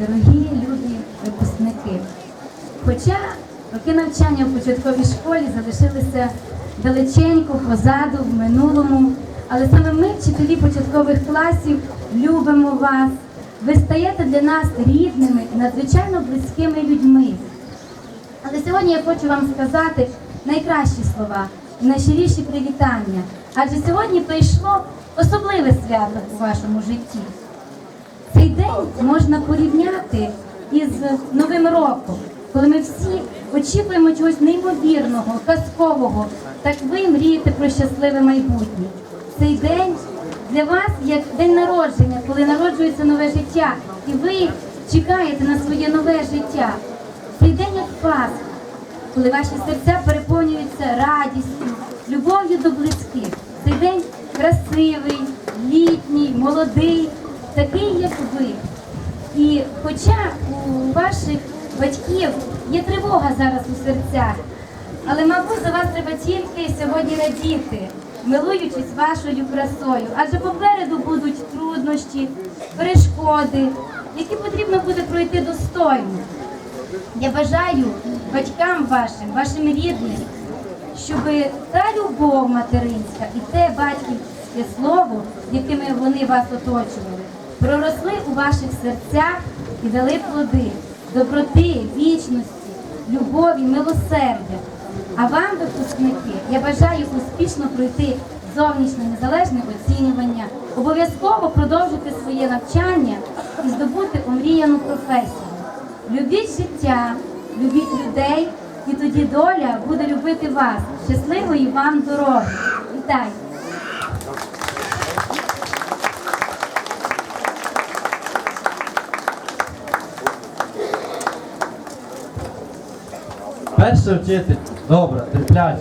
дорогі люди випускники. Хоча роки навчання в початковій школі залишилися далеченько, позаду, в минулому, але саме ми, вчителі початкових класів, любимо вас. Ви стаєте для нас рідними і надзвичайно близькими людьми. Але сьогодні я хочу вам сказати найкращі слова, найщиріші привітання. Адже сьогодні прийшло особливе свято у вашому житті. День можна порівняти із Новим роком, коли ми всі очікуємо чогось неймовірного, казкового. Так ви мрієте про щасливе майбутнє. Цей день для вас як день народження, коли народжується нове життя, і ви чекаєте на своє нове життя. Цей день як Пасха, коли ваші серця переповнюються радістю, любов'ю до близьких. Цей день красивий, літній, молодий, такий, як ви. І хоча у ваших батьків є тривога зараз у серцях, але, мабуть, за вас треба тільки сьогодні радіти, милуючись вашою красою. Адже попереду будуть труднощі, перешкоди, які потрібно буде пройти достойно. Я бажаю батькам вашим, вашим рідним, щоб та любов материнська і те батьківське слово, якими вони вас оточували, проросли у ваших серцях і дали плоди доброти, вічності, любові, милосердя. А вам, випускники, я бажаю успішно пройти зовнішнє незалежне оцінювання, обов'язково продовжити своє навчання і здобути омріяну професію. Любіть життя, любіть людей, і тоді доля буде любити вас. Щасливої вам дороги! Вітаю! Перший вчити. добра, терпляча,